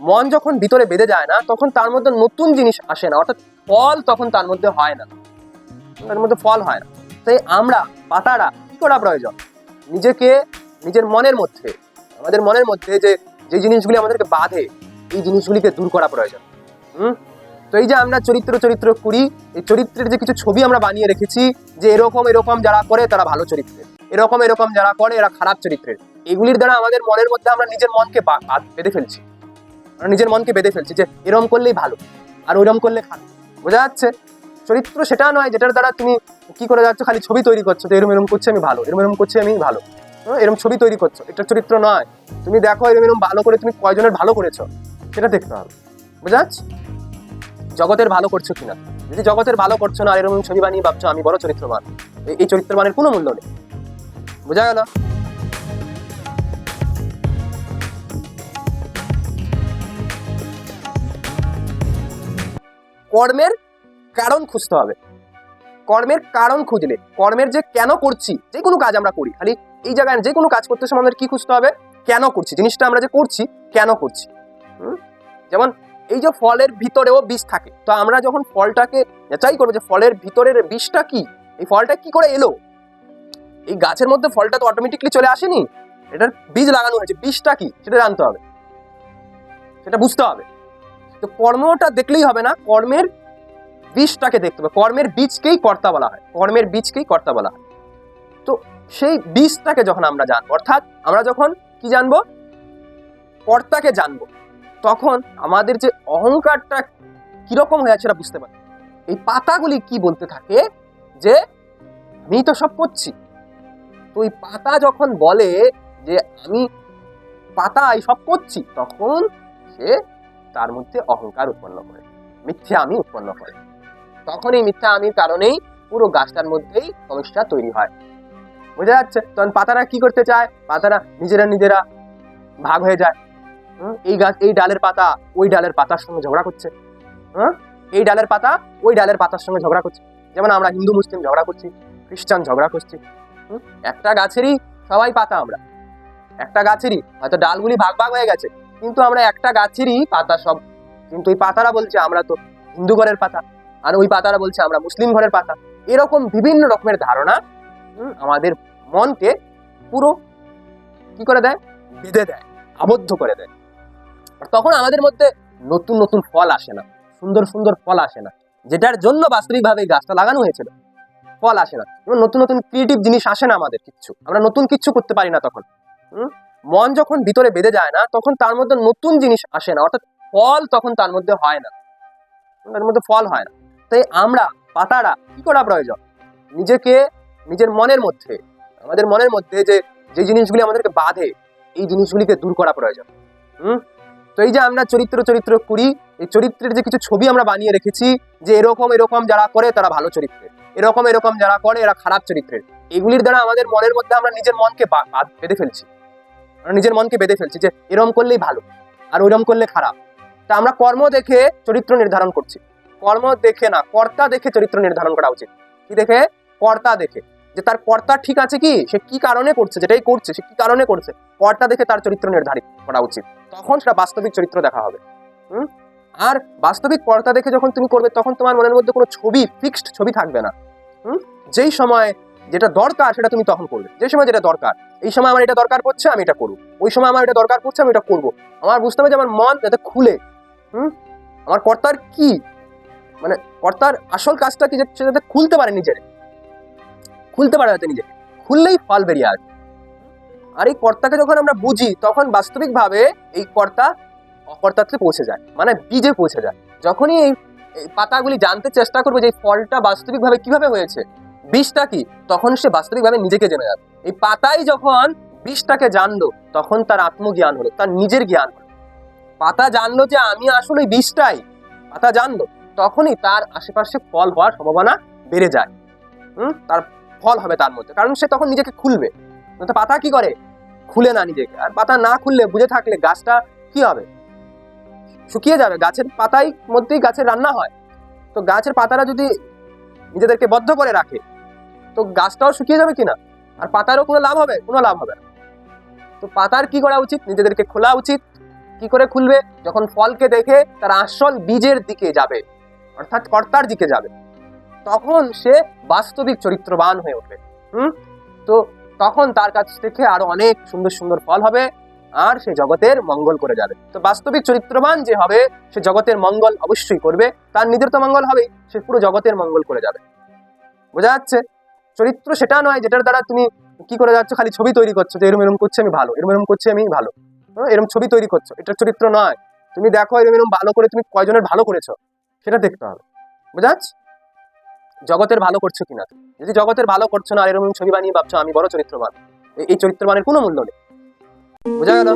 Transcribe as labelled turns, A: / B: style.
A: মন যখন ভিতরে বেঁধে যায় না, তখন তার মধ্যে নতুন জিনিস আসে না। অর্থাৎ ফল তখন তার মধ্যে হয় না। তার মধ্যে ফল হয় না। তাই আমরা, পাতারা, কি করা প্রয়োজন? নিজেকে, নিজের মনের মধ্যে, আমাদের মনের মধ্যে যে যে জিনিসগুলি আমাদেরকে বাঁধে, এই জিনিসগুলিকে দূর করা প্রয়োজন। হুম? তো এই যে আমরা চরিত্র চরিত্র করি, এই চরিত্রের যে কিছু ছবি আমরা বানিয়ে রেখেছি, যে এরকম এরকম যারা করে, তারা ভালো চরিত্রের এরকম এরকম যারা করে, এরা খারাপ চরিত্রের এগুলির দ্বারা আমাদের মনের মধ্যে আমরা নিজের মনকে বেঁধে ফেলছি। নিজের মনকে বেঁধে ফেলছি যে এরম করলেই ভালো, আর ওইরকম করলে খারাপ। বোঝা যাচ্ছে? চরিত্র সেটা নয় যেটার দ্বারা তুমি কি করে যাচ্ছ, খালি ছবি তৈরি করছ এরম এরম করছি আমি ভালো, এরম এরম করছি আমি ভালো। এরম ছবি তৈরি করছ, এটা চরিত্র নয়। তুমি দেখো এরম এরম ভালো করে তুমি কয়জনের ভালো করেছ, সেটা দেখতে হবে। বোঝা যাচ্ছে? জগতের ভালো করছ কিনা? যদি জগতের ভালো করছ না, আর এরকম ছবি বানিয়ে ভাবছ, আমি বড় চরিত্রবান। এই চরিত্রবানের কোনো মূল্য নেই। বোঝা গেল? কর্মের কারণ খুঁজতে হবে। কর্মের কারণ খুঁজলে, কর্মের যে কেন করছি, যে কোনো কাজ আমরা করি। খালি এই জায়গায় যে কোনো কাজ করতে সময় আমাদের কি খুঁজতে হবে? কেন করছি? জিনিসটা আমরা যে করছি, কেন করছি? যেমন এই যে ফলের ভিতরেও বীজ থাকে, তো আমরা যখন ফলটাকে যাচাই করব যে ফলের ভিতরের বীজটা কি, এই ফলটা কি করে এলো? এই গাছের মধ্যে ফলটা তো অটোমেটিকলি চলে আসেনি? এটার বীজ লাগানো হয়েছে বীজটা কি? সেটা জানতে হবে। সেটা বুঝতে হবে। তো কর্মটা দেখলেই হবে না। কর্মের বীজটাকে দেখতে হবে। কর্মের বীজকেই কর্তা বলা হয়। কর্মের বীজকেই কর্তা বলা হয়। তো সেই বীজটাকে যখন আমরা জানব, অর্থাৎ আমরা যখন কি জানব? কর্তাকে জানব। তখন আমাদের যে অহংকারটা কীরকম হয়ে আছে সেটা বুঝতে পারি এই পাতাগুলি কি বলতে থাকে? যে আমি তো সব করছি। তো ওই পাতা যখন বলে যে আমি পাতা এই সব করছি, তখন সে তার মধ্যে অহংকার উৎপন্ন করে, মিথ্যা আমি উৎপন্ন করে। তখন এই মিথ্যা আমির কারণেই পুরো গাছটার মধ্যেই সমস্যা তৈরি হয়। বোঝা যাচ্ছে তখন পাতারা কি করতে চায়? পাতারা নিজেরা নিজেরা ভাগ হয়ে যায়। এই গাছ, এই ডালের পাতা, ওই ডালের পাতার সঙ্গে ঝগড়া করছে। হ্যাঁ এই ডালের পাতা, ওই ডালের পাতার সঙ্গে ঝগড়া করছে। যেমন আমরা হিন্দু, মুসলিম ঝগড়া করছি, খ্রিস্টান ঝগড়া করছি। একটা গাছেরই সবাই পাতা আমরা। একটা গাছেরই, হয়তো ডালগুলি ভাগ ভাগ হয়ে গেছে। কিন্তু আমরা একটা গাছেরই পাতা সব। কিন্তু ওই পাতারা বলছে আমরা তো হিন্দু ঘরের পাতা, আর ওই পাতারা বলছে আমরা মুসলিম ঘরের পাতা। এরকম বিভিন্ন রকমের ধারণা আমাদের মনকে পুরো কি করে দেয়? বেঁধে দেয়, আবদ্ধ করে দেয়। আর তখন আমাদের মধ্যে নতুন নতুন ফল আসে না, সুন্দর সুন্দর ফল আসে না, যেটার জন্য বাস্তবিকভাবে গাছটা লাগানো হয়েছিল। ফল আসে না। নতুন নতুন ক্রিয়েটিভ জিনিস আসে না আমাদের কিচ্ছু আমরা নতুন কিচ্ছু করতে পারি না তখন, হুম? মন যখন ভিতরে বেঁধে যায় না, তখন তার মধ্যে নতুন জিনিস আসে না। অর্থাৎ ফল তখন তার মধ্যে হয় না। তার মধ্যে ফল হয় না। তাই আমরা, পাতারা, কি করা প্রয়োজন? নিজেকে, নিজের মনের মধ্যে, আমাদের মনের মধ্যে যে যে জিনিসগুলি আমাদেরকে বাঁধে, এই জিনিসগুলিকে দূর করা প্রয়োজন। হুম? তো এই যে আমরা চরিত্র চরিত্র করি, এই চরিত্রের যে কিছু ছবি আমরা বানিয়ে রেখেছি, যে এরকম এরকম যারা করে, তারা ভালো চরিত্রের। এরকম এরকম যারা করে, এরা খারাপ চরিত্রের। এগুলির দ্বারা আমাদের মনের মধ্যে আমরা নিজের মনকে বেঁধে ফেলছি। নিজের মনকে বেঁধে ফেলছি যে এরকম করলেই ভালো আর ওইরকম করলে খারাপ। তা আমরা কর্ম দেখে চরিত্র নির্ধারণ করছি। কর্ম দেখে না, কর্তা দেখে চরিত্র নির্ধারণ করা উচিত। কি দেখে? কর্তা দেখে। যে তার কর্তা ঠিক আছে কি? সে কি কারণে করছে? যেটাই করছে, সে কি কারণে করছে? কর্তা দেখে তার চরিত্র নির্ধারিত করা উচিত। তখন সেটা বাস্তবিক চরিত্র দেখা হবে। হুম? আর বাস্তবিক কর্তা দেখে যখন তুমি করবে, তখন তোমার মনের মধ্যে কোনো ছবি ফিক্সড ছবি থাকবে না। হুম? যেই সময় যেটা দরকার সেটা তুমি তখন করবে। যে সময় যেটা দরকার। এই সময় আমার এটা দরকার পড়ছে, আমি এটা করব। ওই সময় আমার এটা দরকার পড়ছে, আমি এটা করব। আমার বুঝতে হবে যে আমার মন যাতে খুলে। হুম? আমার কর্তার কি? মানে কর্তার আসল কাজটা কি সে যাতে খুলতে পারে নিজের? খুলতে পারে যাতে নিজে খুললেই ফল বেরিয়ে আসবে। আর এই কর্তাকে যখন আমরা বুঝি, তখন বাস্তবিকভাবে এই কর্তা অকর্তাতে পৌঁছে যায়। মানে বীজে পৌঁছে যায়। যখনই এই পাতাগুলি জানতে চেষ্টা করবে যে এই ফলটা বাস্তবিকভাবে কীভাবে হয়েছে বীজটা কি? তখন সে বাস্তবিকভাবে নিজেকে জেনে যাবে। এই পাতাই যখন বিষটাকে জানলো, তখন তার আত্মজ্ঞান হলো, তার নিজের জ্ঞান হলো। পাতা জানলো যে আমি আসলে এই বীজটাই পাতা জানলো, তখনই তার আশেপাশে ফল হওয়ার সম্ভাবনা বেড়ে যায়। হুম? তার ফল হবে তার মধ্যে। কারণ সে তখন নিজেকে খুলবে। পাতা কি করে? খুলে না নিজেকে। আর পাতা না খুললে, বুঝে থাকলে গাছটা কি হবে? শুকিয়ে যাবে। গাছের পাতাই মধ্যেই গাছের রান্না হয়। তো গাছের পাতারা যদি নিজেদেরকে বদ্ধ করে রাখে তো গাছটাও শুকিয়ে যাবে কিনা? আর পাতারও কোনো লাভ হবে? কোনো লাভ হবে না। তো পাতার কি করা উচিত? নিজেদেরকে খোলা উচিত। কি করে খুলবে? যখন ফলকে দেখে তার আসল বীজের দিকে যাবে, অর্থাৎ কর্তার দিকে যাবে, তখন সে বাস্তবিক চরিত্রবান হয়ে উঠবে। হুম? তো তখন তার কাছ থেকে আরও অনেক সুন্দর সুন্দর ফল হবে, আর সে জগতের মঙ্গল করে যাবে। তো বাস্তবিক চরিত্রবান যে হবে, সে জগতের মঙ্গল অবশ্যই করবে। তার নিজের তো মঙ্গল হবেই, সে পুরো জগতের মঙ্গল করে যাবে। বোঝা যাচ্ছে? চরিত্র সেটা নয় যেটার দ্বারা তুমি কি করে যাচ্ছ, খালি ছবি তৈরি করছ যে এরম এরম করছে আমি ভালো, এরম এরম করছি আমি ভালো। এরম ছবি তৈরি করছ, এটা চরিত্র নয়। তুমি দেখো এরম এরম ভালো করে তুমি কয়জনের ভালো করেছ, সেটা দেখতে হবে। বোঝা যাচ্ছে জগতের ভালো করছ কিনা? যদি জগতের ভালো করছ না, আর এরকম ছবি বানিয়ে ভাবছ, আমি বড় চরিত্রবান। এই- এই চরিত্রবানের কোনো মূল্য নেই। বোঝা গেল?